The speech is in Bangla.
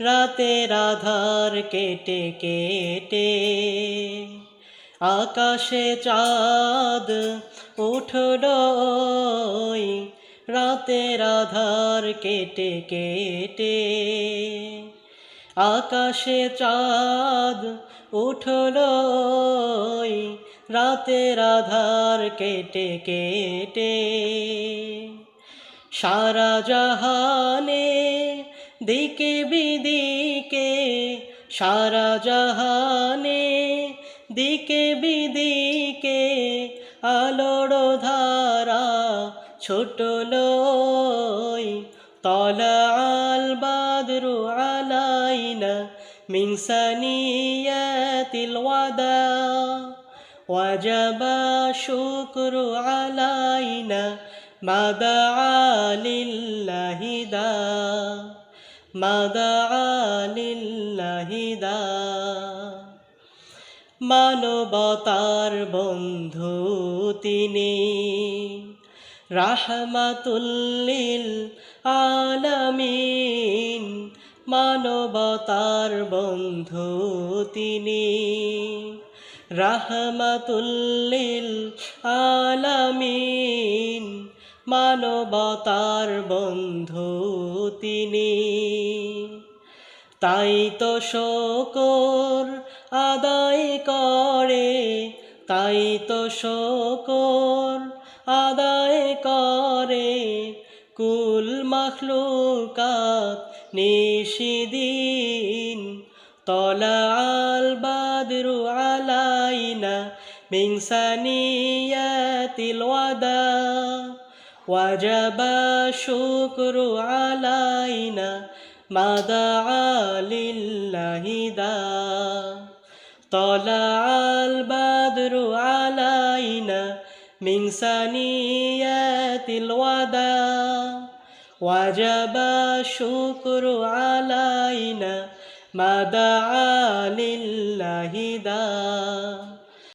রাতে রাধার কেটে কেটে আকাশে চাঁদ উঠল রাতে রাধার কেটে কেটে আকাশে চাঁদ উঠল রাতের আধার কেটে কেটে। সারা জাহানে দিকে বিদিকে, সারা জাহানে দিকে বিদিকে আলোড় ধারা ছোট তলা আল বাদরু আলাইনা মিন সানিয়াতিল ওয়াদা وجب الشكر علينا ما دعا لله دا ما دعا لله دا মানবতার বন্ধু তিনি রাহমাতুল্লিল আলামিন মানবতার বন্ধু তিনি। রাহমাতুল্লিল আলামিন, মানবতার বন্ধু তিনি। তাই তো শকর আদায় করে, তাই তো শকর আদায় করে। কুল মখলুকাত নিশিদিন তলা আল বাদরু আলাইনা من ثنيات الوداع وجب الشكر علينا ما دعا لله داع طلع البدر علينا من ثنيات الوداع وجب الشكر علينا ما دعا لله داع